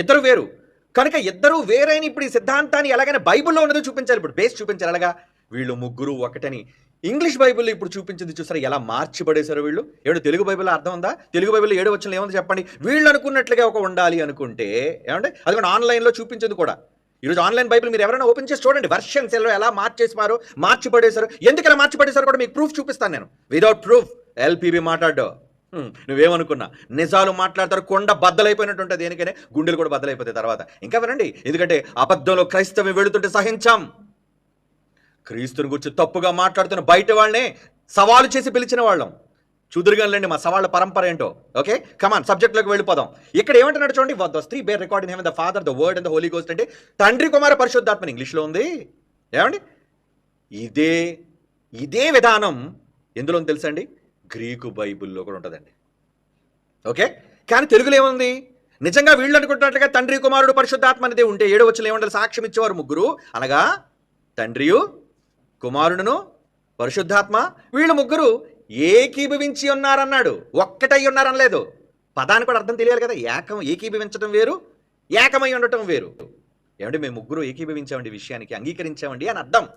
ఇద్దరు వేరు. కనుక ఇద్దరు వేరైన ఇప్పుడు ఈ సిద్ధాంతాన్ని ఎలాగైనా బైబిల్లో ఉన్నదో చూపించాలి. ఇప్పుడు బేస్ చూపించాలి ఎలాగా వీళ్ళు ముగ్గురు ఒకటని ఇంగ్లీష్ బైబిల్లో ఇప్పుడు చూపించింది చూసారా? ఎలా మార్చి పడేశారు వీళ్ళు? ఏడు తెలుగు బైబిల్లో అర్థం ఉందా? తెలుగు బైబిల్లో ఏడు వచ్చిన ఏముంది చెప్పండి? వీళ్ళు అనుకున్నట్లుగా ఒక ఉండాలి అనుకుంటే ఏమంటే అది కూడా ఆన్లైన్లో చూపించింది కూడా. ఈరోజు ఆన్లైన్ బైబిల్ మీరు ఎవరైనా ఓపెన్ చేసి చూడండి. వర్షన్స్ ఎలా ఎలా మార్చేసారు మార్చిపడేశారు ఎందుకలా ఎందుకు ఇలా మార్చి కూడా మీకు ప్రూఫ్ చూపిస్తాను నేను. విదౌట్ ప్రూఫ్ ఎల్పిబి మాట్లాడ్డు. నువ్వేమనుకున్నా? నిజాలు మాట్లాడతారు కొండ బద్దలైపోయినట్టు ఉంటుంది దేనికనే గుండెలు కూడా బద్దలైపోతాయి తర్వాత. ఇంకా వినండి ఎందుకంటే అబద్ధంలో క్రైస్తవం వెళుతుంటే సహించాం. క్రీస్తుని గురించి తప్పుగా మాట్లాడుతున్న బయట వాళ్ళనే సవాలు చేసి పిలిచిన వాళ్ళం. చూదురుగానండి మా సవాళ్ళ పరంపర ఏంటో. ఓకే? కమాన్ సబ్జెక్ట్లోకి వెళ్ళిపోదాం. ఇక్కడ ఏమంటున్నాడు చూడండి the three bear recording heaven the Father the Word and the Holy Ghost అంటే తండ్రి కుమార పరిశుద్ధాత్మని ఇంగ్లీష్లో ఉంది. ఏమండి? ఇదే ఇదే విధానం. ఎందులో తెలుసండి గ్రీకు బైబిల్లో కూడా ఉంటుందండి. ఓకే? కానీ తెలుగులో ఏముంది? నిజంగా వీళ్ళు అనుకుంటున్నట్లుగా తండ్రి కుమారుడు పరిశుద్ధాత్మ అనేది ఉంటే ఏడు వచ్చిన ఏమంటారు సాక్ష్యం ఇచ్చేవారు ముగ్గురు. అనగా తండ్రియు కుమారుడును పరిశుద్ధాత్మ వీళ్ళు ముగ్గురు ఏకీభవించి ఉన్నారన్నాడు. ఒక్కటై ఉన్నారనలేదు. పదానికి కూడా అర్థం తెలియాలి కదా. ఏకం ఏకీభవించడం వేరు ఏకమై ఉండటం వేరు. ఏమంటే మేము ముగ్గురు ఏకీభవించామండి విషయానికి అంగీకరించామండి అని అర్థం.